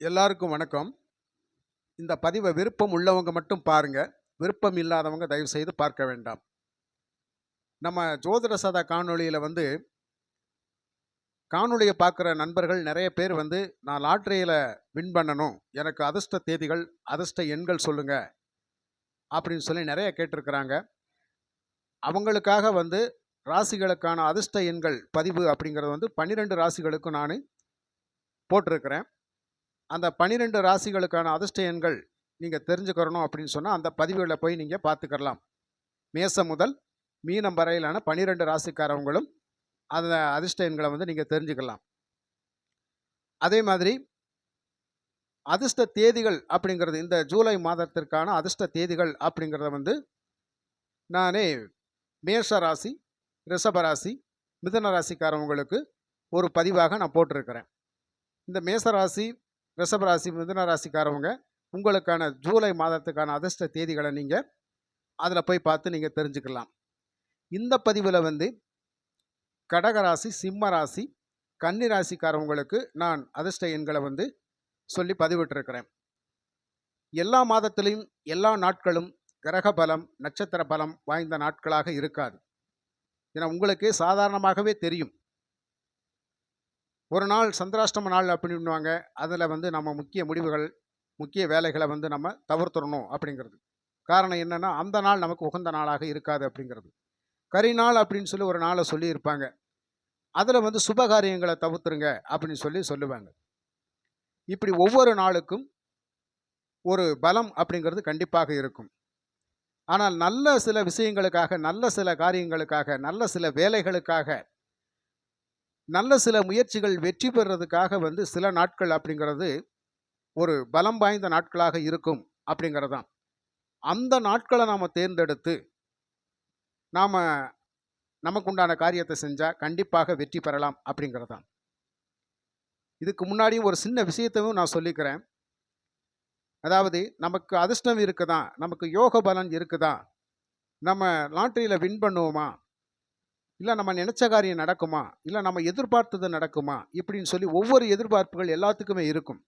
எல்லாருக்கும் வணக்கம். இந்த பதிவை விருப்பம் உள்ளவங்க மட்டும் பாருங்க. விருப்பம் இல்லாதவங்க தயவு செய்து பார்க்க வேண்டாம். நம்ம ஜோதிட சதா காணொளியில் வந்து காணொலியை பார்க்குற நண்பர்கள் நிறைய பேர் வந்து நான் லாட்ரியில் வின் பண்ணணும் எனக்கு அதிர்ஷ்ட தேதிகள் அதிர்ஷ்ட எண்கள் சொல்லுங்க அப்படின்னு சொல்லி நிறைய கேட்டிருக்கிறாங்க. அவங்களுக்காக வந்து ராசிகளுக்கான அதிர்ஷ்ட எண்கள் பதிவு அப்படிங்கிறது வந்து பன்னிரெண்டு ராசிகளுக்கும் நான் போட்டிருக்கிறேன். அந்த பனிரெண்டு ராசிகளுக்கான அதிர்ஷ்ட எண்கள் நீங்கள் தெரிஞ்சுக்கிறணும் அப்படின்னு சொன்னால் அந்த பதிவுகளில் போய் நீங்கள் பார்த்துக்கலாம் மேசம் முதல் மீனம் வரையிலான பனிரெண்டு ராசிக்காரவங்களும் அந்த அதிர்ஷ்ட எண்களை வந்து நீங்கள் தெரிஞ்சுக்கலாம். அதே மாதிரி அதிர்ஷ்ட தேதிகள் அப்படிங்கிறது இந்த ஜூலை மாதத்திற்கான அதிர்ஷ்ட தேதிகள் அப்படிங்கிறத வந்து நானே மேஷ ராசி ரிஷப ராசி மிதன ராசிக்காரவங்களுக்கு ஒரு பதிவாக நான் போட்டிருக்கிறேன். இந்த மேச ராசி ரிஷபராசி மிதுன ராசிக்காரவங்க உங்களுக்கான ஜூலை மாதத்துக்கான அதிர்ஷ்ட தேதிகளை நீங்கள் அதில் போய் பார்த்து நீங்கள் தெரிஞ்சுக்கலாம். இந்த பதிவில் வந்து கடகராசி சிம்ம ராசி கன்னி ராசிக்காரவங்களுக்கு நான் அதிர்ஷ்ட எண்களை வந்து சொல்லி பதிவிட்டிருக்கிறேன். எல்லா மாதத்திலையும் எல்லா நாட்களும் கிரக பலம் நட்சத்திர பலம் வாய்ந்த நாட்களாக இருக்காது. ஏன்னா உங்களுக்கு சாதாரணமாகவே தெரியும். ஒரு நாள் சந்திராஷ்டம நாள் அப்படின்வாங்க அதில் வந்து நம்ம முக்கிய முடிவுகள் முக்கிய வேலைகளை வந்து நம்ம தவிர்த்துடணும் அப்படிங்கிறது. காரணம் என்னென்னா அந்த நாள் நமக்கு உகந்த நாளாக இருக்காது அப்படிங்கிறது. கரி நாள் அப்படின்னு சொல்லி ஒரு நாளை சொல்லியிருப்பாங்க. அதில் வந்து சுபகாரியங்களை தவிர்த்துருங்க அப்படின்னு சொல்லி சொல்லுவாங்க. இப்படி ஒவ்வொரு நாளுக்கும் ஒரு பலம் அப்படிங்கிறது கண்டிப்பாக இருக்கும். ஆனால் நல்ல சில விஷயங்களுக்காக நல்ல சில காரியங்களுக்காக நல்ல சில வேலைகளுக்காக நல்ல சில முயற்சிகள் வெற்றி பெறுறதுக்காக வந்து சில நாட்கள் அப்படிங்கிறது ஒரு பலம் வாய்ந்த நாட்களாக இருக்கும் அப்படிங்கிறது தான் அந்த நாட்களை நாம் தேர்ந்தெடுத்து நாம் நமக்குண்டான காரியத்தை செஞ்சால் கண்டிப்பாக வெற்றி பெறலாம் அப்படிங்கிறது தான் இதுக்கு முன்னாடியும் ஒரு சின்ன விஷயத்தையும் நான் சொல்லிக்கிறேன். அதாவது நமக்கு அதிர்ஷ்டம் இருக்குதா? நமக்கு யோக பலன் இருக்குதா? நம்ம லாட்ரியில் வின் பண்ணுவோமா? இல்லை நம்ம நினச்ச காரியம் நடக்குமா? இல்லை நம்ம எதிர்பார்த்தது நடக்குமா? இப்படின்னு சொல்லி ஒவ்வொரு எதிர்பார்ப்புகள் எல்லாத்துக்குமே இருக்கும்.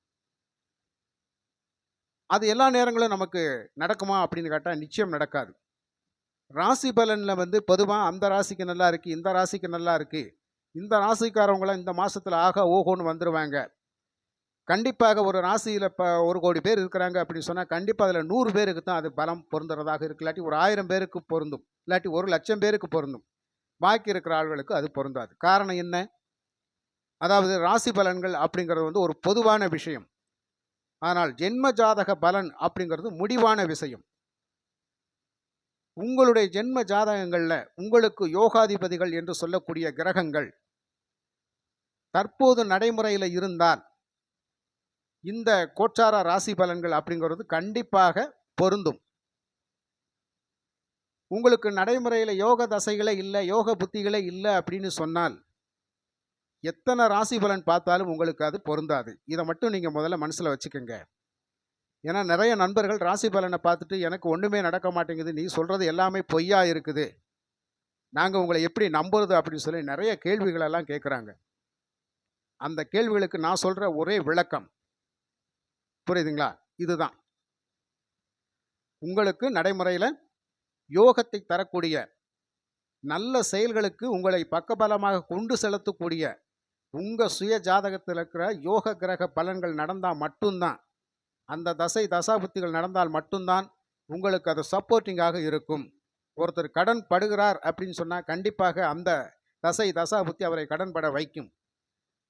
அது எல்லா நேரங்களும் நமக்கு நடக்குமா அப்படின்னு கேட்டால் நிச்சயம் நடக்காது. ராசி பலனில் வந்து பொதுவாக அந்த ராசிக்கு நல்லா இருக்குது இந்த ராசிக்கு நல்லா இருக்குது இந்த ராசிக்காரவங்களாம் இந்த மாதத்தில் ஆக ஓஹோன்னு வந்துடுவாங்க கண்டிப்பாக ஒரு ராசியில் இப்போ ஒரு கோடி பேர் இருக்கிறாங்க அப்படின்னு சொன்னால் கண்டிப்பாக அதில் நூறு பேருக்கு தான் அது பலம் பொருந்துறதாக இருக்கு. இல்லாட்டி ஒரு ஆயிரம் பேருக்கு பொருந்தும். இல்லாட்டி ஒரு லட்சம் பேருக்கு பொருந்தும். பாக்கி இருக்கிற ஆள்களுக்கு அது பொருந்தாது. காரணம் என்ன? அதாவது ராசி பலன்கள் அப்படிங்கிறது வந்து ஒரு பொதுவான விஷயம். ஆனால் ஜென்ம ஜாதக பலன் அப்படிங்கிறது முடிவான விஷயம். உங்களுடைய ஜென்ம ஜாதகங்களில் உங்களுக்கு யோகாதிபதிகள் என்று சொல்லக்கூடிய கிரகங்கள் தற்போது நடைமுறையில் இருந்தால் இந்த கோச்சார ராசி பலன்கள் அப்படிங்கிறது கண்டிப்பாக பொருந்தும். உங்களுக்கு நடைமுறையில் யோக தசைகளே இல்லை யோக புத்திகளே இல்லை அப்படின்னு சொன்னால் எத்தனை ராசி பலன் பார்த்தாலும் உங்களுக்கு அது பொருந்தாது. இதை மட்டும் நீங்கள் முதல்ல மனசில் வச்சுக்கோங்க. ஏன்னா நிறைய நண்பர்கள் ராசி பலனை பார்த்துட்டு எனக்கு ஒன்றுமே நடக்க மாட்டேங்குது நீ சொல்கிறது எல்லாமே பொய்யா இருக்குது. நாங்கள் உங்களை எப்படி நம்புறது? அப்படின்னு சொல்லி நிறைய கேள்விகளெல்லாம் கேட்குறாங்க அந்த கேள்விகளுக்கு நான் சொல்கிற ஒரே விளக்கம். புரியுதுங்களா? இதுதான். உங்களுக்கு நடைமுறையில் யோகத்தை தரக்கூடிய நல்ல செயல்களுக்கு உங்களை பக்கபலமாக கொண்டு செலுத்தக்கூடிய உங்கள் சுய ஜாதகத்தில் இருக்கிற யோக கிரக பலன்கள் நடந்தால் மட்டும்தான் அந்த தசை தசாபுத்திகள் நடந்தால் மட்டும்தான் உங்களுக்கு அது சப்போர்ட்டிங்காக இருக்கும். ஒருத்தர் கடன் படுகிறார் அப்படின்னு சொன்னால் கண்டிப்பாக அந்த தசை தசாபுத்தி அவரை கடன் பட வைக்கும்.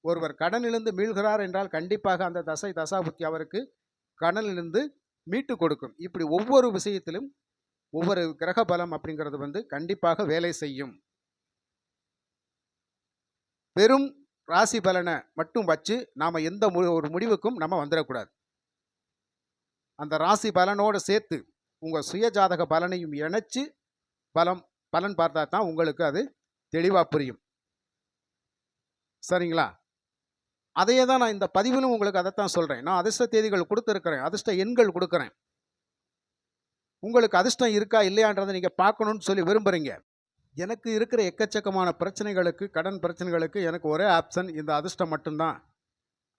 ஒருவர் கடனிலிருந்து மீள்கிறார் என்றால் கண்டிப்பாக அந்த தசை தசாபுத்தி அவருக்கு கடனிலிருந்து மீட்டு கொடுக்கும். இப்படி ஒவ்வொரு விஷயத்திலும் ஒவ்வொரு கிரக பலம் அப்படிங்கிறது வந்து கண்டிப்பாக வேலை செய்யும். வெறும் ராசி பலனை மட்டும் வச்சு நாம் எந்த மு ஒரு முடிவுக்கும் நம்ம வந்துடக்கூடாது. அந்த ராசி பலனோடு சேர்த்து உங்கள் சுயஜாதக பலனையும் இணைச்சு பலம் பலன் பார்த்தா தான் உங்களுக்கு அது தெளிவாக புரியும். சரிங்களா? அதையே தான் நான் இந்த பதிவிலும் உங்களுக்கு அதைத்தான் சொல்கிறேன் நான் அதிர்ஷ்ட தேதிகள் கொடுத்துருக்குறேன் அதிர்ஷ்ட எண்கள் கொடுக்குறேன். உங்களுக்கு அதிர்ஷ்டம் இருக்கா இல்லையான்றதை நீங்கள் பார்க்கணுன்னு சொல்லி விரும்புகிறீங்க எனக்கு இருக்கிற எக்கச்சக்கமான பிரச்சனைகளுக்கு கடன் பிரச்சனைகளுக்கு எனக்கு ஒரே ஆப்ஷன் இந்த அதிர்ஷ்டம் மட்டும்தான்.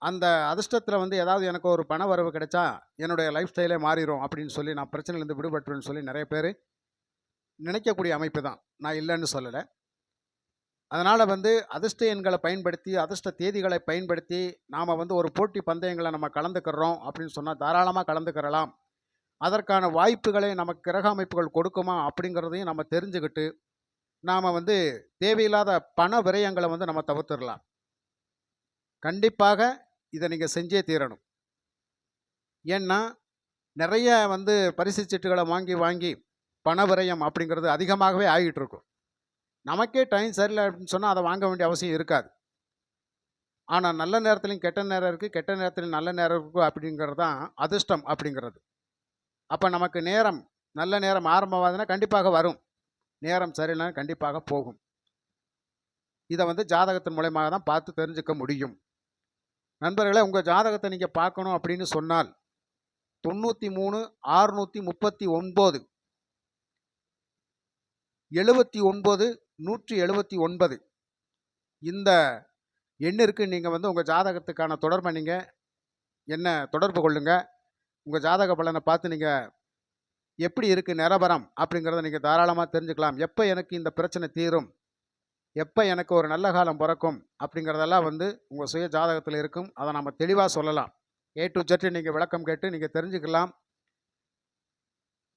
அந்த அதிர்ஷ்டத்தில் வந்து ஏதாவது எனக்கு ஒரு பண வரவு கிடைச்சா என்னுடைய லைஃப் ஸ்டைலே மாறிடும் அப்படின்னு சொல்லி நான் பிரச்சனையிலேருந்து விடுபட்டுருன்னு சொல்லி நிறைய பேர் நினைக்கக்கூடிய அமைப்பு தான். நான் இல்லைன்னு சொல்லலை. அதனால் வந்து அதிர்ஷ்ட எண்களை பயன்படுத்தி அதிர்ஷ்ட தேதிகளை பயன்படுத்தி நாம் வந்து ஒரு போட்டி பந்தயங்களை நம்ம கலந்துக்கிறோம் அப்படின்னு சொன்னால் தாராளமாக கலந்துக்கிறலாம். அதற்கான வாய்ப்புகளை நமக்கு கிரக அமைப்புகள் கொடுக்குமா அப்படிங்கிறதையும் நம்ம தெரிஞ்சுக்கிட்டு நாம் வந்து தேவையில்லாத பண விரயங்களை வந்து நம்ம தவிர்த்துடலாம். கண்டிப்பாக இதை நீங்கள் செஞ்சே தீரணும். ஏன்னா நிறைய வந்து பரிசு சீட்டுகளை வாங்கி வாங்கி பண விரயம் அப்படிங்கிறது அதிகமாகவே ஆகிட்டு இருக்கும் நமக்கே டைம் சரியில்லை அப்படின்னு சொன்னால் அதை வாங்க வேண்டிய அவசியம் இருக்காது. ஆனால் நல்ல நேரத்துலையும் கெட்ட நேரம் இருக்குது கெட்ட நேரத்துலையும் நல்ல நேரம் இருக்குது அப்படிங்கிறது தான் அதிர்ஷ்டம் அப்படிங்கிறது. அப்போ நமக்கு நேரம் நல்ல நேரம் ஆரம்பமாகுதுன்னா கண்டிப்பாக வரும். நேரம் சரியில்லைன்னா கண்டிப்பாக போகும். இதை வந்து ஜாதகத்தின் மூலயமாக தான் பார்த்து தெரிஞ்சுக்க முடியும். நண்பர்களே உங்கள் ஜாதகத்தை நீங்கள் பார்க்கணும் அப்படின்னு சொன்னால் தொண்ணூற்றி மூணு ஆறுநூற்றி முப்பத்தி ஒன்பது எழுபத்தி ஒன்பது நூற்றி எழுபத்தி ஒன்பது. இந்த எண்ணிற்கு நீங்கள் வந்து உங்கள் ஜாதகத்துக்கான தொடர்பை நீங்கள் என்ன தொடர்பு கொள்ளுங்கள் உங்கள் ஜாதக பலனை பார்த்து நீங்கள் எப்படி இருக்குது நிரபரம் அப்படிங்கிறத நீங்கள் தாராளமாக தெரிஞ்சுக்கலாம். எப்போ எனக்கு இந்த பிரச்சனை தீரும்? எப்போ எனக்கு ஒரு நல்ல காலம் பிறக்கும்? அப்படிங்கிறதெல்லாம் வந்து உங்கள் சுய ஜாதகத்தில் இருக்கும். அதை நம்ம தெளிவாக சொல்லலாம். ஏ டு ஜெட் நீங்கள் விளக்கம் கேட்டு நீங்கள் தெரிஞ்சுக்கலாம்.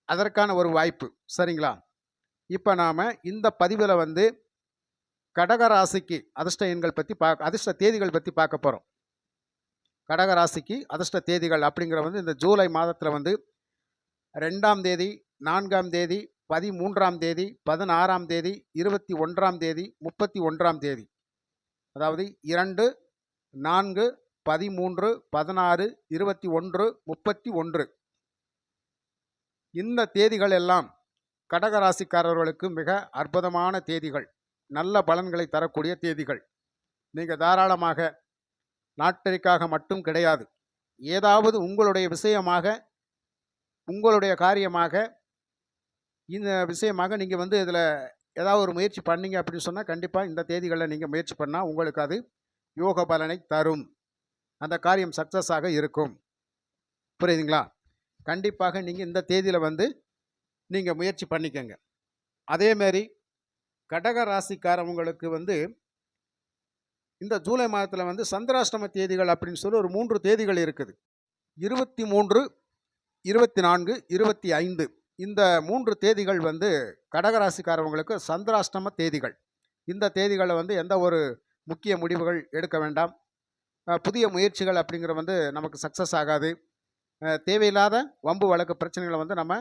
அதற்கான ஒரு வாய்ப்பு. சரிங்களா? இப்போ நாம் இந்த பதிவில் வந்து கடகராசிக்கு அதிர்ஷ்ட எண்கள் பற்றி பார்க்க அதிர்ஷ்ட தேதிகள் பற்றி பார்க்க போகிறோம் கடகராசிக்கு அதிர்ஷ்ட தேதிகள் அப்படிங்கிற வந்து இந்த ஜூலை மாதத்தில் வந்து ரெண்டாம் தேதி நான்காம் தேதி பதிமூன்றாம் தேதி பதினாறாம் தேதி இருபத்தி ஒன்றாம் தேதி முப்பத்தி ஒன்றாம் தேதி. அதாவது இரண்டு நான்கு பதிமூன்று பதினாறு இருபத்தி ஒன்று முப்பத்தி ஒன்று. இந்த தேதிகள் எல்லாம் கடகராசிக்காரர்களுக்கு மிக அற்புதமான தேதிகள். நல்ல பலன்களை தரக்கூடிய தேதிகள். நீங்கள் தாராளமாக நாட்டிற்காக மட்டும் கிடையாது. ஏதாவது உங்களுடைய விஷயமாக உங்களுடைய காரியமாக இந்த விஷயமாக நீங்கள் வந்து இதில் ஏதாவது ஒரு முயற்சி பண்ணீங்க அப்படின்னு சொன்னால் கண்டிப்பாக இந்த தேதிகளில் நீங்கள் முயற்சி பண்ணால் உங்களுக்கு அது யோக பலனை தரும். அந்த காரியம் சக்ஸஸாக இருக்கும். புரியுதுங்களா? கண்டிப்பாக நீங்கள் இந்த தேதியில் வந்து நீங்கள் முயற்சி பண்ணிக்கோங்க. அதேமாரி கடக ராசிக்காரவங்களுக்கு வந்து இந்த ஜூலை மாதத்தில் வந்து சந்திராஷ்டம தேதிகள் அப்படின்னு சொல்லி ஒரு மூன்று தேதிகள் இருக்குது. இருபத்தி மூன்று இருபத்தி நான்கு இருபத்தி ஐந்து இந்த மூன்று தேதிகள் வந்து கடகராசிக்காரவங்களுக்கு சந்திராஷ்டம தேதிகள். இந்த தேதிகளில் வந்து எந்த ஒரு முக்கிய முடிவுகள் எடுக்க வேண்டாம். புதிய முயற்சிகள் அப்படிங்கிற வந்து நமக்கு சக்ஸஸ் ஆகாது. தேவையில்லாத வம்பு வழக்கு பிரச்சனைகளை வந்து நம்ம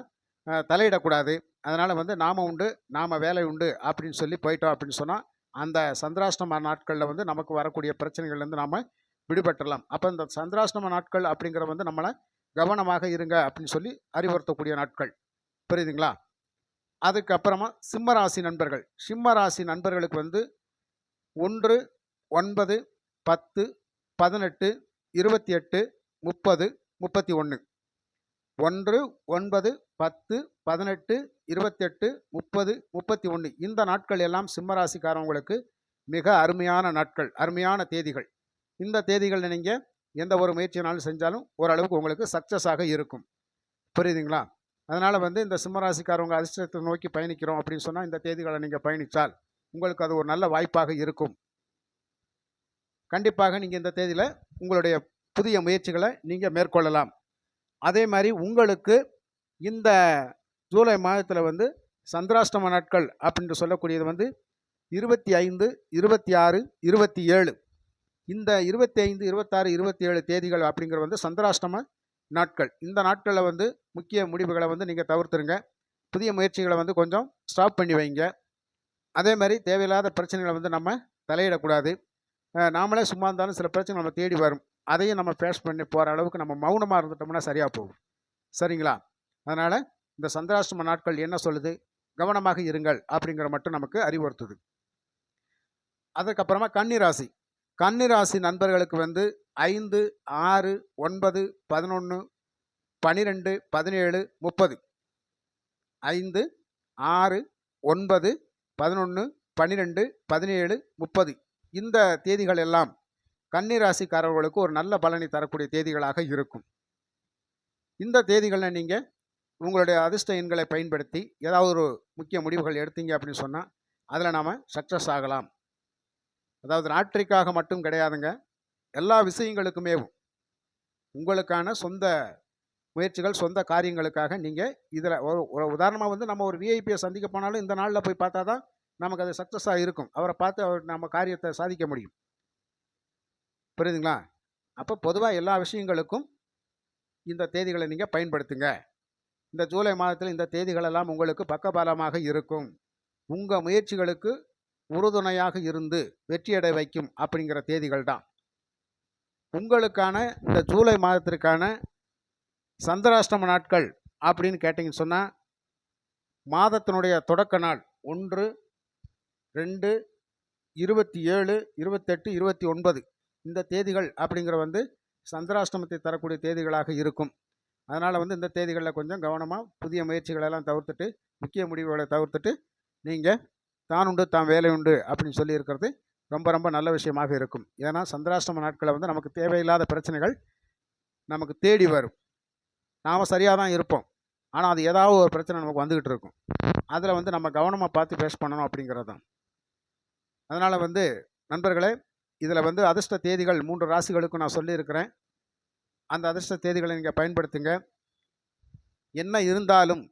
தலையிடக்கூடாது. அதனால் வந்து நாம உண்டு நாம் வேலை உண்டு அப்படின்னு சொல்லி போயிட்டோம் அப்படின்னு சொன்னால் அந்த சந்திராஷ்டம நாட்களில் வந்து நமக்கு வரக்கூடிய பிரச்சனைகள்லேருந்து நாம் விடுபட்டுடலாம் அப்போ இந்த சந்திராஷ்டம நாட்கள் அப்படிங்கிற வந்து நம்மளை கவனமாக இருங்க அப்படின்னு சொல்லி அறிவுறுத்தக்கூடிய நாட்கள். புரியுதுங்களா? அதுக்கப்புறமா சிம்மராசி நண்பர்கள். சிம்மராசி நண்பர்களுக்கு வந்து ஒன்று ஒன்பது பத்து பதினெட்டு இருபத்தி எட்டு முப்பது முப்பத்தி ஒன்று ஒன்று ஒன்பது பத்து பதினெட்டு இருபத்தெட்டு முப்பது முப்பத்தி ஒன்று இந்த நாட்கள் எல்லாம் சிம்மராசிக்காரவங்களுக்கு மிக அருமையான நாட்கள் அருமையான தேதிகள். இந்த தேதிகளில் நீங்கள் எந்த ஒரு முயற்சினாலும் செஞ்சாலும் ஓரளவுக்கு உங்களுக்கு சக்ஸஸாக இருக்கும். புரியுதுங்களா? அதனால் வந்து இந்த சிம்மராசிக்காரவங்க அதிர்ஷ்டத்தை நோக்கி பயணிக்கிறோம் அப்படின்னு சொன்னால் இந்த தேதிகளை நீங்கள் பயணித்தால் உங்களுக்கு அது ஒரு நல்ல வாய்ப்பாக இருக்கும். கண்டிப்பாக நீங்கள் இந்த தேதியில் உங்களுடைய புதிய முயற்சிகளை நீங்கள் மேற்கொள்ளலாம். அதே மாதிரி உங்களுக்கு இந்த ஜூலை மாதத்தில் வந்து சந்திராஷ்டம நாட்கள் அப்படின்னு சொல்லக்கூடியது வந்து இருபத்தி ஐந்து இருபத்தி ஆறு இருபத்தி ஏழு. இந்த இருபத்தி ஐந்து இருபத்தாறு இருபத்தி ஏழு தேதிகள் அப்படிங்கிறது வந்து சந்திராஷ்டம நாட்கள். இந்த நாட்களில் வந்து முக்கிய முடிவுகளை வந்து நீங்கள் தவிர்த்துருங்க. புதிய முயற்சிகளை வந்து கொஞ்சம் ஸ்டாப் பண்ணி வைங்க. அதே மாதிரி தேவையில்லாத பிரச்சனைகளை வந்து நம்ம தலையிடக்கூடாது. நாமளே சும்மா இருந்தாலும் சில பிரச்சனை நம்ம தேடி வரும். அதையும் நம்ம ஃபேஸ் பண்ணி போகிற அளவுக்கு நம்ம மௌனமாக இருந்துட்டோம்னா சரியாக போகும். சரிங்களா? அதனால் இந்த சந்திராஷ்டம நாட்கள் என்ன சொல்லுது? கவனமாக இருங்கள் அப்படிங்கிற மட்டும் நமக்கு அறிவுறுத்துது. அதுக்கப்புறமா கன்னிராசி. கன்னிராசி நண்பர்களுக்கு வந்து ஐந்து ஆறு ஒன்பது பதினொன்று பனிரெண்டு பதினேழு முப்பது. ஐந்து ஆறு ஒன்பது பதினொன்று பன்னிரெண்டு பதினேழு முப்பது. இந்த தேதிகள் எல்லாம் கன்னிராசிக்காரர்களுக்கு ஒரு நல்ல பலனை தரக்கூடிய தேதிகளாக இருக்கும். இந்த தேதிகளில் நீங்கள் உங்களுடைய அதிர்ஷ்ட எண்களை பயன்படுத்தி ஏதாவது ஒரு முக்கிய முடிவுகள் எடுத்தீங்க அப்படின்னு சொன்னால் அதில் நாம் சக்ஸஸ் ஆகலாம். அதாவது நாட்டிற்காக மட்டும் கிடையாதுங்க. எல்லா விஷயங்களுக்குமே உங்களுக்கான சொந்த முயற்சிகள் சொந்த காரியங்களுக்காக நீங்கள் இதில் ஒரு ஒரு உதாரணமாக வந்து நம்ம ஒரு விஐபியை சந்திக்க போனாலும் இந்த நாளில் போய் பார்த்தா தான் நமக்கு அது சக்ஸஸாக இருக்கும். அவரை பார்த்து அவர் நம்ம காரியத்தை சாதிக்க முடியும். புரியுதுங்களா? அப்போ பொதுவாக எல்லா விஷயங்களுக்கும் இந்த தேதிகளை நீங்கள் பயன்படுத்துங்க. இந்த ஜூலை மாதத்தில் இந்த தேதிகளெல்லாம் உங்களுக்கு பக்கபலமாக இருக்கும். உங்கள் முயற்சிகளுக்கு உறுதுணையாக இருந்து வெற்றியடை வைக்கும் அப்படிங்கிற தேதிகள் தான். உங்களுக்கான இந்த ஜூலை மாதத்திற்கான சந்திராஷ்டம நாட்கள் அப்படின்னு கேட்டிங்கன்னு சொன்னால் மாதத்தினுடைய தொடக்க நாள் ஒன்று ரெண்டு இருபத்தி ஏழு இருபத்தெட்டு இருபத்தி ஒன்பது. இந்த தேதிகள் அப்படிங்கிற வந்து சந்திராஷ்டமத்தை தரக்கூடிய தேதிகளாக இருக்கும். அதனால் வந்து இந்த தேதிகளில் கொஞ்சம் கவனமாக புதிய முயற்சிகளெல்லாம் தவிர்த்துட்டு முக்கிய முடிவுகளை தவிர்த்துட்டு நீங்கள் தான் உண்டு தான் வேலை உண்டு அப்படின்னு சொல்லியிருக்கிறது ரொம்ப ரொம்ப நல்ல விஷயமாக இருக்கும். ஏன்னா சந்திராஷ்டம நாட்களை வந்து நமக்கு தேவையில்லாத பிரச்சனைகள் நமக்கு தேடி வரும். நாம் சரியாக தான் இருப்போம். ஆனால் அது ஏதாவது ஒரு பிரச்சனை நமக்கு வந்துக்கிட்டு இருக்கும். அதில் வந்து நம்ம கவனமாக பார்த்து ஃபேஸ் பண்ணணும் அப்படிங்கிறது தான் அதனால் வந்து நண்பர்களே இதில் வந்து அதிர்ஷ்ட தேதிகள் மூன்று ராசிகளுக்கும் நான் சொல்லியிருக்கிறேன். அந்த அதிர்ஷ்ட தேதிகளை நீங்கள் பயன்படுத்துங்க. என்ன இருந்தாலும்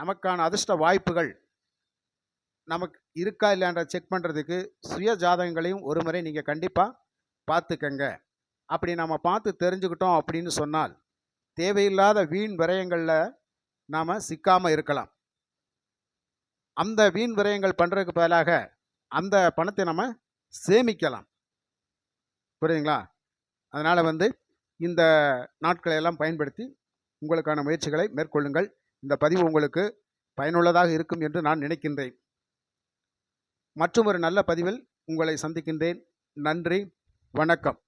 நமக்கான அதிர்ஷ்ட வாய்ப்புகள் நமக்கு இருக்கா இல்லைன்ற செக் பண்ணுறதுக்கு சுய ஜாதகங்களையும் ஒரு முறை நீங்கள் கண்டிப்பாக பார்த்துக்கங்க. அப்படி நம்ம பார்த்து தெரிஞ்சுக்கிட்டோம் அப்படின்னு சொன்னால் தேவையில்லாத வீண் விரயங்களில் நாம் சிக்காமல் இருக்கலாம். அந்த வீண் விரயங்கள் பண்ணுறதுக்கு பதிலாக அந்த பணத்தை நம்ம சேமிக்கலாம். புரியுதுங்களா? அதனால் வந்து இந்த நாட்களை எல்லாம் பயன்படுத்தி உங்களுக்கான முயற்சிகளை மேற்கொள்ளுங்கள். இந்த பதிவு உங்களுக்கு பயனுள்ளதாக இருக்கும் என்று நான் நினைக்கின்றேன். மற்றும் ஒரு நல்ல பதிவில் உங்களை சந்திக்கின்றேன். நன்றி. வணக்கம்.